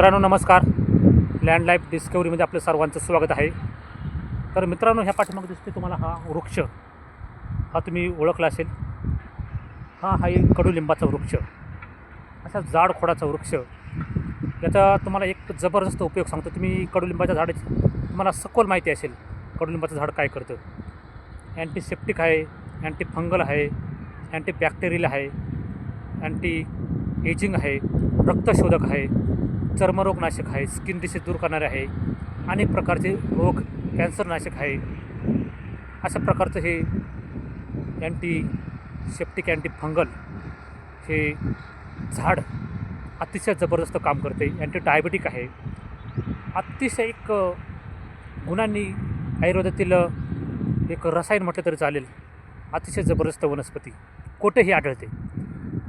मित्रांनो नमस्कार. Land life डिस्कवरीमध्ये आपलं सर्वांचं स्वागत आहे. तर मित्रांनो ह्या पाठीमागे दिसते तुम्हाला हा वृक्ष. हा तुम्ही ओळखला असेल. हा एक कडुलिंबाचा वृक्ष. असा जाड खोडाचा वृक्ष. याचा तुम्हाला एक जबरदस्त उपयोग सांगतो. तुम्ही कडुलिंबाच्या झाडाची तुम्हाला सखोल माहिती असेल कडुलिंबाचं झाड काय करतं. अँटीसेप्टिक आहे अँटी फंगल आहे अँटी बॅक्टेरियल आहे अँटी एजिंग आहे रक्तशोधक आहे चर्मरोगनाशक आहे स्किन डिसीज दूर करणारे आहे अनेक प्रकारचे रोग कॅन्सरनाशक आहे. अशा प्रकारचं हे अँटी सेप्टिक अँटी फंगल हे झाड अतिशय जबरदस्त काम करते. अँटी डायबेटिक आहे. अतिशय एक गुणांनी आयुर्वेदातील एक रसायन म्हटलं तरी चालेल. अतिशय जबरदस्त वनस्पती. कोठेही आढळते.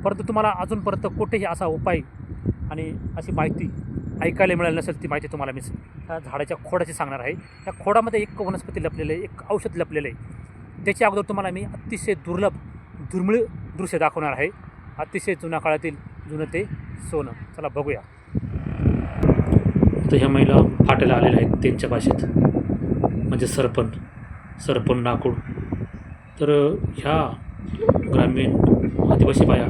परंतु तुम्हाला अजूनपर्यंत कुठेही असा उपाय आणि अशी माहिती ऐकायला मिळाली नसेल ती माहिती तुम्हाला मी त्या झाडाच्या खोडाची सांगणार आहे. त्या खोडामध्ये एक वनस्पती लपलेलं आहे एक औषध लपलेलं आहे. त्याच्या अगोदर तुम्हाला मी अतिशय दुर्लभ दुर्मिळ दृश्य दाखवणार आहे. अतिशय जुन्या काळातील जुनं ते सोनं. चला बघूया. तर ह्या महिला फाट्याला आलेल्या आहेत त्यांच्या भाषेत म्हणजे सरपण सरपण नाकूड. तर ह्या ग्रामीण आदिवासी बाया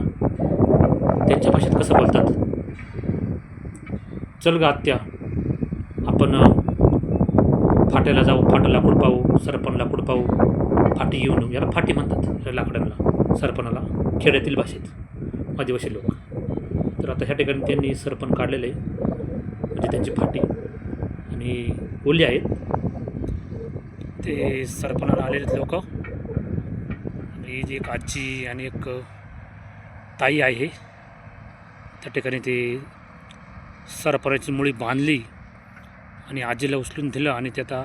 त्यांच्या भाषेत कसं बोलतात चल ग आत्या. आपण फाट्याला जाऊ फाटा लाकूड पाहू सरपण लाकूड पाहू. फाटी येऊन येऊ याला फाटी म्हणतात या लाकडांना सरपणाला खेड्यातील भाषेत. आदिवासी लोक. तर आता ह्या ठिकाणी त्यांनी सरपण काढलेलं आहे. म्हणजे त्यांची फाटी. आणि ओली आहेत. ते सरपणाला आलेले लोक. आणि जी एक आजी आणि एक ताई आहे. त्या ठिकाणी ते सरपराची मुळी बांधली आणि आजीला उचलून दिलं आणि ते आता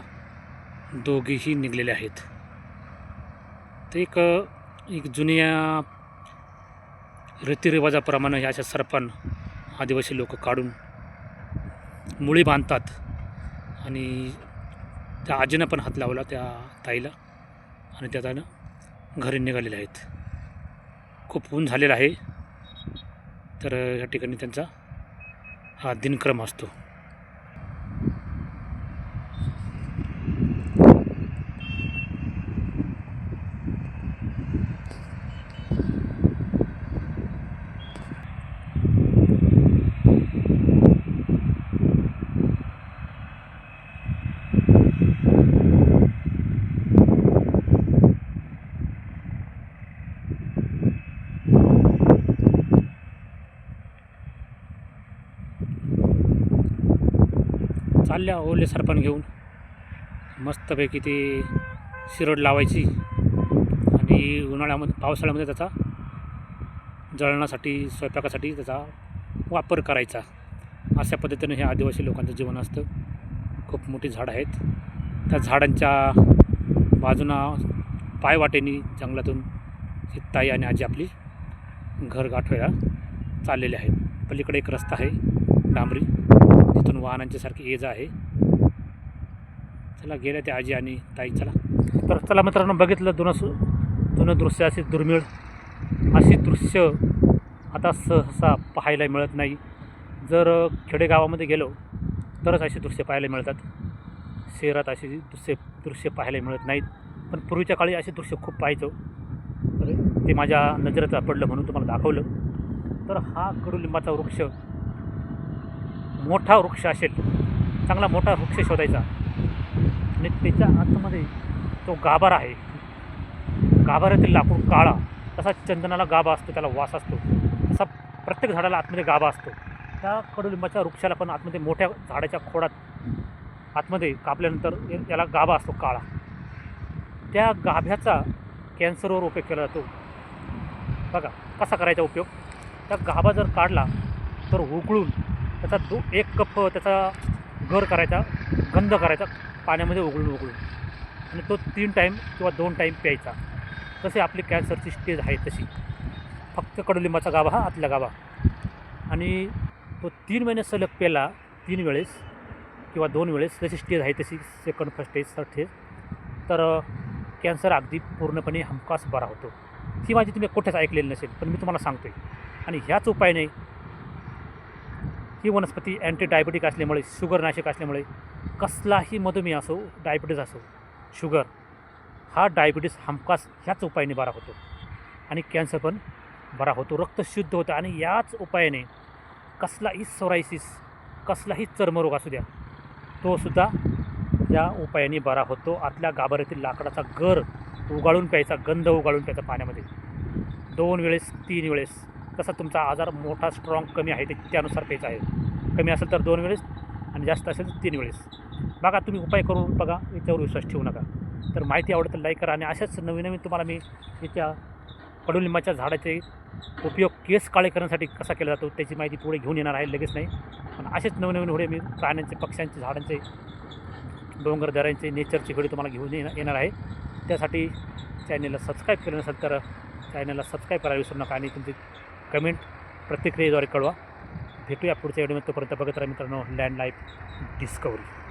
दोघेही निघलेले आहेत. ते एक एक जुन्या रीतिरिवाजाप्रमाणे ह्या अशा सरपण आदिवासी लोक काढून मुळी बांधतात आणि त्या आजीनं पण हात लावला त्या ताईला आणि त्या ताईनं घरी निघालेले आहेत. खूप ऊन झालेलं आहे. तर या ठिकाणी त्यांचा हा दिनक्रम असतो चालल्या ओले सरपण घेऊन. मस्तपैकी ते शिरड लावायची. आणि उन्हाळ्यामध्ये पावसाळ्यामध्ये त्याचा जळणासाठी स्वयंपाकासाठी त्याचा वापर करायचा. अशा पद्धतीने हे आदिवासी लोकांचं जीवन असतं. खूप मोठी झाडं आहेत. त्या झाडांच्या बाजूनं पायवाटेनी जंगलातून ही ताई आणि आजी आपली घर गाठवायला चाललेले आहेत. पलीकडे एक रस्ता आहे. डांबरी. तिथून वाहनांची सारखी आहे. चला गेल्या त्या आजी आणि ताई चला. तर चला मित्रांनो बघितलं जुनं जुनं दृश्य असे दुर्मिळ अशी दृश्य आता सहसा पाहायला मिळत नाही. जर खेडेगावामध्ये गेलो तरच अशी दृश्य पाहायला मिळतात. शहरात अशी दृश्य दृश्य पाहायला मिळत नाहीत. पण पूर्वीच्या काळी असे दृश्य खूप पाहायचो. तर ते माझ्या नजरेत पडलं म्हणून तुम्हाला दाखवलं. तर हा कडुलिंबाचा वृक्ष मोठा वृक्ष असेल चांगला मोठा वृक्ष शोधायचा. आणि त्याच्या आतमध्ये तो गाभार आहे. गाभाऱ्यातील लाकूड काळा तसा चंदनाला गाभा असतो त्याला वास असतो. तसा प्रत्येक झाडाला आतमध्ये गाभा असतो. त्या कडुलिंबाच्या वृक्षाला पण आतमध्ये मोठ्या झाडाच्या खोडात आतमध्ये कापल्यानंतर याला गाभा असतो काळा. त्या गाभ्याचा कॅन्सरवर उपयोग केला जातो. बघा कसा करायचा उपयोग? त्या गाभा जर काढला तर उकळून त्याचा दो एक कप त्याचा गर करायचा गंध करायचा पाण्यामध्ये उघडून उघडून आणि तो तीन टाईम किंवा दोन टाईम प्यायचा. तसे आपली कॅन्सरची स्टेज आहे तशी. फक्त कडुलिंबाचा गाभा हा आतला गाभा. आणि तो तीन महिने सलग पेला तीन वेळेस किंवा दोन वेळेस जशी स्टेज आहे तशी second first stage third stage तर कॅन्सर अगदी पूर्णपणे हमखास बरा होतो. ही माझी तुम्ही कुठेच ऐकलेली नसेल पण मी तुम्हाला सांगतो आहे आणि ह्याच उपायाने ही वनस्पती अँटी डायबिटिक असल्यामुळे शुगरनाशक असल्यामुळे कसलाही मधुमेह असो डायबिटीस असो शुगर हा डायबिटीस हमखास ह्याच उपायाने बरा होतो. आणि कॅन्सर पण बरा होतो. रक्त शुद्ध होतं आणि याच उपायाने कसलाही सोरायसिस कसलाही चर्मरोग असू द्या तोसुद्धा या उपायाने बरा होतो. आतल्या गाभाऱ्यातील लाकडाचा गर उगाळून प्यायचा गंध उगाळून प्यायचा पाण्यामध्ये. दोन वेळेस तीन वेळेस तसा तुमचा आजार मोठा स्ट्रॉंग कमी आहे ते त्यानुसार प्यायचा आहे. कमी असेल तर दोन वेळेस आणि जास्त असेल तर तीन वेळेस. बघा तुम्ही उपाय करून बघा याच्यावर विश्वास ठेवू नका. तर माहिती आवडेल तर लाईक करा आणि अशाच नवीन नवीन तुम्हाला मी याच्या कडुलिंबाच्या झाडाचे उपयोग केस काळे करण्यासाठी कसा केला जातो त्याची माहिती पुढे घेऊन येणार आहे लगेच नाही. पण असेच नवनवीन नवीन व्हिडिओ मी प्राण्यांचे पक्ष्यांचे झाडांचे डोंगर दऱ्यांचे नेचरचे व्हिडिओ तुम्हाला घेऊन येणार येणार आहे. त्यासाठी चॅनलला सबस्क्राईब केलं नसेल तर चॅनलला सबस्क्राईब करायला विसरू नका आणि तुमची कमेंट प्रतिक्रियेद्वारे कळवा. भेटूया पुढच्या व्हिडिओमध्ये तोपर्यंत बघत राहा मित्रांनो लँड लाईफ डिस्कवरी